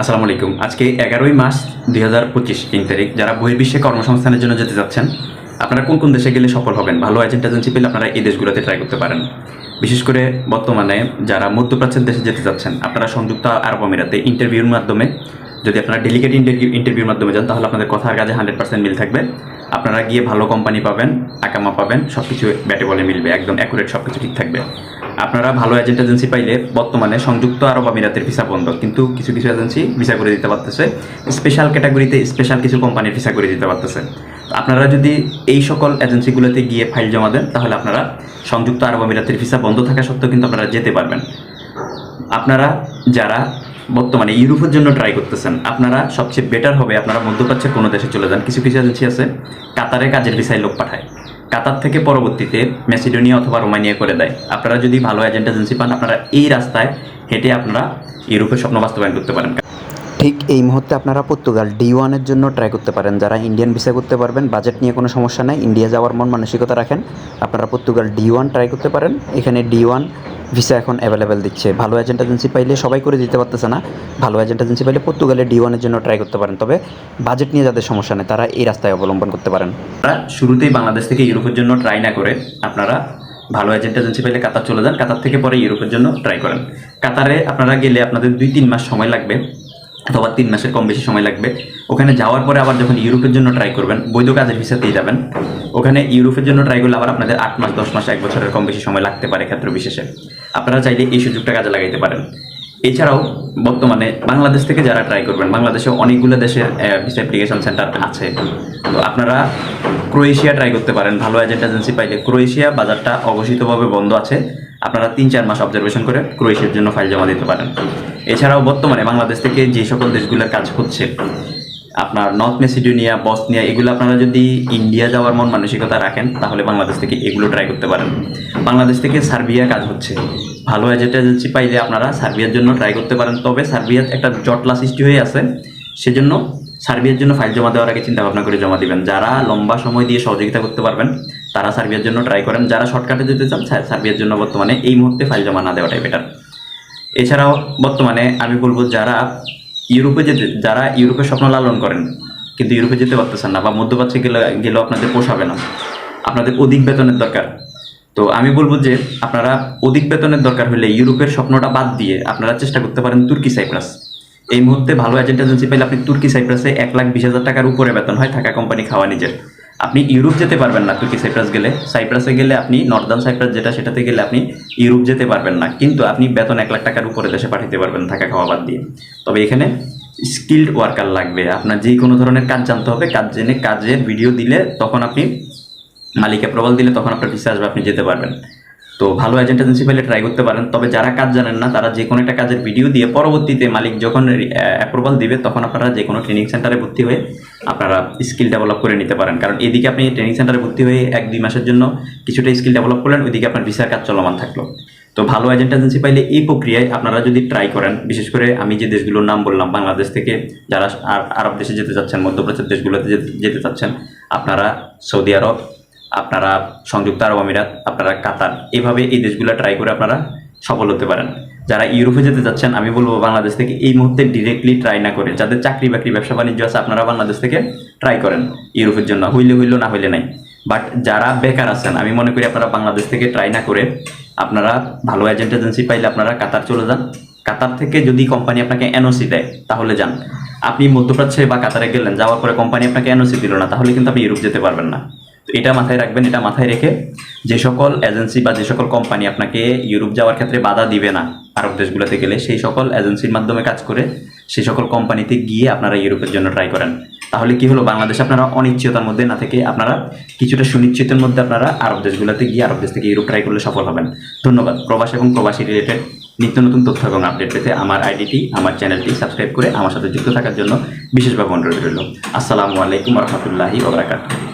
আসসালামু আলাইকুম। আজকে এগারোই মাস দুই হাজার পঁচিশ, তিন তারিখ। যারা বহির্বিশ্বে কর্মসংস্থানের জন্য যেতে যাচ্ছেন, আপনারা কোন কোন দেশে গেলে সফল হবেন? ভালো এজেন্ট এজেন্সি পেলে আপনারা এই দেশগুলোতে ট্রাই করতে পারেন। বিশেষ করে বর্তমানে যারা মধ্যপ্রাচ্যের দেশে যেতে যাচ্ছেন, আপনারা সংযুক্ত আরব আমিরাতে ইন্টারভিউর মাধ্যমে, যদি আপনারা ডেলিগেট ইন্টারভিউ ইন্টারভিউর মাধ্যমে যান, তাহলে আপনাদের কথার কাজে হান্ড্রেড পার্সেন্ট মিল থাকবে। আপনারা গিয়ে ভালো কোম্পানি পাবেন, আকামা পাবেন সব কিছু ব্যাটে বলে মিলবে, একদম অ্যাকুরেট সব কিছু ঠিক থাকবে। আপনারা ভালো এজেন্ট এজেন্সি পাইলে বর্তমানে সংযুক্ত আরব আমিরাতের ভিসা বন্ধ। কিন্তু কিছু কিছু এজেন্সি ভিসা করে দিতে পারতেছে। স্পেশাল ক্যাটাগরিতে স্পেশাল কিছু কোম্পানির ভিসা করে দিতে পারতেছে। আপনারা যদি এই সকল এজেন্সিগুলোতে গিয়ে ফাইল জমা দেন, তাহলে আপনারা সংযুক্ত আরব আমিরাতের ভিসা বন্ধ থাকা সত্ত্বেও কিন্তু আপনারা যেতে পারবেন। আপনারা যারা বর্তমানে ইউরোপের জন্য ট্রাই করতেছেন। আপনারা সবচেয়ে বেটার হবে, আপনারা মধ্যপ্রাচ্যের কোনো দেশে চলে যান। কিছু কিছু এজেন্সি আছে, কাতারে কাজের ভিসায় লোক পাঠায়। কাতার থেকে পরবর্তীতে মেসিডোনিয়া অথবা রোমানিয়া করে দেয়। আপনারা যদি ভালো এজেন্ট এজেন্সি পান, আপনারা এই রাস্তায় হেঁটে আপনারা ইউরোপের স্বপ্ন বাস্তবায়ন করতে পারেন। ঠিক এই মুহূর্তে আপনারা পর্তুগাল ডি ওয়ানের জন্য ট্রাই করতে পারেন। যারা ইন্ডিয়ান ভিসা করতে পারবেন বাজেট নিয়ে কোনো সমস্যা নেই। ইন্ডিয়া যাওয়ার মন মানসিকতা রাখেন। আপনারা পর্তুগাল ডি ওয়ান ট্রাই করতে পারেন। এখানে ডি ওয়ান ভিসা এখন অ্যাভেলেবেল দিচ্ছে। ভালো এজেন্ট এজেন্সি পাইলে সবাই করে দিতে পারতেছে না। ভালো এজেন্ট এজেন্সি পাইলে পর্তুগালের ডি ওয়ানের জন্য ট্রাই করতে পারেন। তবে বাজেট নিয়ে যাদের সমস্যা নেই, তারা এই রাস্তায় অবলম্বন করতে পারেন। আপনারা শুরুতেই বাংলাদেশ থেকে ইউরোপের জন্য ট্রাই না করে আপনারা ভালো এজেন্ট এজেন্সি পাইলে কাতার চলে যান। কাতার থেকে পরে ইউরোপের জন্য ট্রাই করেন। কাতারে আপনারা গেলে আপনাদের দুই তিন মাস সময় লাগবে অথবা তিন মাসের কম বেশি সময় লাগবে। ওখানে যাওয়ার পরে আবার যখন ইউরোপের জন্য ট্রাই করবেন, বৈধ কাজের ভিসাতেই যাবেন। ওখানে ইউরোপের জন্য ট্রাই করলে আবার আপনাদের আট মাস, দশ মাস, এক বছরের কম বেশি সময় লাগতে পারে ক্ষেত্র বিশেষে। আপনারা চাইলে এই সুযোগটা কাজে লাগাইতে পারেন। এছাড়াও বর্তমানে বাংলাদেশ থেকে যারা ট্রাই করবেন, বাংলাদেশে অনেকগুলো দেশের ভিসা অ্যাপ্লিকেশন সেন্টার আছে। তো আপনারা ক্রোয়েশিয়া ট্রাই করতে পারেন, ভালো এজেন্ট এজেন্সি পাইলে। ক্রোয়েশিয়া বাজারটা অঘোষিতভাবে বন্ধ আছে। আপনারা তিন চার মাস অবজারভেশন করে ক্রোয়েশিয়ার জন্য ফাইল জমা দিতে পারেন। এছাড়াও বর্তমানে বাংলাদেশ থেকে যে সকল দেশগুলোর কাজ হচ্ছে আপনার নর্থ মেসিডোনিয়া বসনিয়া এগুলো আপনারা যদি ইন্ডিয়া যাওয়ার মন মানসিকতা রাখেন, তাহলে বাংলাদেশ থেকে এগুলো ট্রাই করতে পারেন। বাংলাদেশ থেকে সার্বিয়া কাজ হচ্ছে। ভালো এজেন্ট এজেন্সি পাইলে আপনারা সার্বিয়ার জন্য ট্রাই করতে পারেন। তবে সার্বিয়ার একটা জটলা সৃষ্টি হয়ে আছে। সেজন্য সার্বিয়ার জন্য ফাইল জমা দেওয়ার আগে চিন্তা ভাবনা করে জমা দিবেন। যারা লম্বা সময় দিয়ে সহযোগিতা করতে পারবেন, তারা সার্বিয়ার জন্য ট্রাই করেন। যারা শর্টকাটে যেতে চান সার্বিয়ার জন্য বর্তমানে এই মুহূর্তে ফাইল জমা না দেওয়াটাই বেটার এছাড়াও বর্তমানে আমি বলব, যারা ইউরোপে যেতে, যারা ইউরোপে স্বপ্ন লালন করেন, কিন্তু ইউরোপে যেতে পারতেছেন না বা মধ্যপ্রাচ্যে গেলে, গেলেও আপনাদের পোষাবে না। আপনাদের অধিক বেতনের দরকার। তো আমি বলব যে, আপনারা অধিক বেতনের দরকার হলে ইউরোপের স্বপ্নটা বাদ দিয়ে আপনারা চেষ্টা করতে পারেন তুর্কি সাইপ্রাস। এই মুহূর্তে ভালো এজেন্ট এজেন্সি পাইলে আপনি তুর্কি সাইপ্রাসে এক লাখ বিশ হাজার টাকার উপরে বেতন হয়, থাকা কোম্পানি খাওয়া নিজের। আপনি ইউরোপ যেতে পারবেন না। তুর্কি সাইপ্রাস গেলে, সাইপ্রাসে গেলে আপনি, নর্দার্ন সাইপ্রাস যেটা, সেটাতে গেলে আপনি ইউরোপ যেতে পারবেন না। কিন্তু আপনি বেতন এক লাখ টাকার উপরে দেশে পাঠাতে পারবেন থাকা খাওয়া বাদ দিয়ে। তবে এখানে স্কিল্ড ওয়ার্কার লাগবে। আপনার যে কোনো ধরনের কাজ জানতে হবে। কাজ জেনে, কাজের ভিডিও দিলে তখন আপনি মালিক অ্যাপ্রুভাল দিলে তখন আপনার ভিসা আসবে, আপনি যেতে পারবেন। তো ভালো এজেন্ট এজেন্সি পেলে ট্রাই করতে পারেন। তবে যারা কাজ জানেন না, তারা যে কোনো একটা কাজের ভিডিও দিয়ে পরবর্তীতে মালিক যখন অ্যাপ্রুভাল দিবে, তখন আপনারা যে কোনো ট্রেনিং সেন্টারে ভর্তি হয়ে আপনারা স্কিল ডেভেলপ করে নিতে পারেন। কারণ এদিকে আপনি ট্রেনিং সেন্টারে ভর্তি হয়ে এক, দুই মাসের জন্য কিছুটা স্কিল ডেভেলপ করলেন, ওইদিকে আপনার ভিসার কাজ চলমান থাকল। তো ভালো এজেন্ট এজেন্সি পাইলে এই প্রক্রিয়ায় আপনারা যদি ট্রাই করেন, বিশেষ করে আমি যে দেশগুলোর নাম বললাম, বাংলাদেশ থেকে যারা আর- আরব দেশে যেতে চাচ্ছেন, মধ্যপ্রাচ্যের দেশগুলোতে যেতে চাচ্ছেন, আপনারা সৌদি আরব, আপনারা সংযুক্ত আরব আমিরাত, আপনারা কাতার, এভাবে এই দেশগুলো ট্রাই করে আপনারা সফল হতে পারেন। যারা ইউরোপে যেতে চাচ্ছেন, আমি বলব বাংলাদেশ থেকে এই মুহূর্তে ডিরেক্টলি ট্রাই না করে। যাদের চাকরি বাকরি, ব্যবসা বাণিজ্য আছে, আপনারা বাংলাদেশ থেকে ট্রাই করেন ইউরোপের জন্য। হইলে হইল, না হইলে নাই। বাট যারা বেকার আছেন, আমি মনে করি আপনারা বাংলাদেশ থেকে ট্রাই না করে, আপনারা ভালো এজেন্ট এজেন্সি পাইলে আপনারা কাতার চলে যান। কাতার থেকে যদি কোম্পানি আপনাকে এনওসি দেয়, তাহলে যান। আপনি মধ্যপ্রাচ্যে বা কাতারে গেলেন, যাওয়ার পরে কোম্পানি আপনাকে এনওসি দিল না, তাহলে কিন্তু আপনি ইউরোপ যেতে পারবেন না। তো এটা মাথায় রাখবেন, এটা মাথায় রেখে যে সকল এজেন্সি বা যে সকল কোম্পানি আপনাকে ইউরোপ যাওয়ার ক্ষেত্রে বাধা দিবে না আরব দেশগুলোতে গেলে, সেই সকল এজেন্সির মাধ্যমে কাজ করে সেই সকল কোম্পানিতে গিয়ে আপনারা ইউরোপের জন্য ট্রাই করেন। তাহলে কি হলো, বাংলাদেশ আপনারা অনিশ্চয়তার মধ্যে না থেকে আপনারা কিছুটা সুনিশ্চিতের মধ্যে আপনারা আরব দেশগুলোতে গিয়ে আরব দেশ থেকে ইউরোপ ট্রাই করলে সফল হবেন। ধন্যবাদ। প্রবাস এবং প্রবাসী রিলেটেড নিত্য নতুন তথ্য এবং আপডেট পেতে আমার আইডিটি আমার চ্যানেলটি সাবস্ক্রাইব করে আমার সাথে যুক্ত থাকার জন্য বিশেষভাবে অনুরোধ রইল। আসসালামু আলাইকুম রহমতুল্লাহি ওবরাকাতুহ